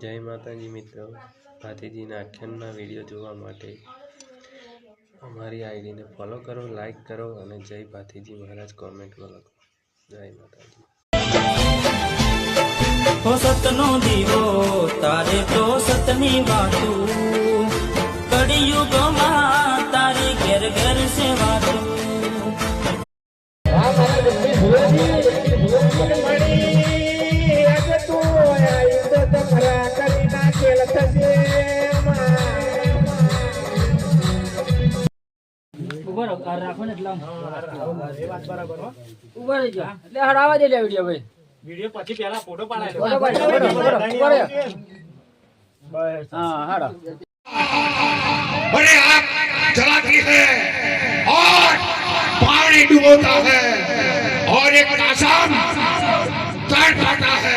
જય માતાજી મિત્રો. ભાતીજીના આખ્યાનના વીડિયો જોવા માટે અમારી આઈડીને ફોલો કરો, લાઈક કરો અને જય ભાતીજી મહારાજ કોમેન્ટમાં લખો. જય માતાજી. હો સતનો દીવો, તારે તો સતની વાતું. કળિયુગમાં રાખો ને એટલે આમ. ઉભા રહી જાઓ. એટલે હડાવા દે લે વિડીયો ભાઈ વિડીયો પછી પેલા ફોટો પાડાય ફોટો પાડી, ફોટો, ફોટો, ઉભા રહો. હા હાડો बड़े आग जलाती है और पानी डुबोता है और एक आसाम तड़ पाता है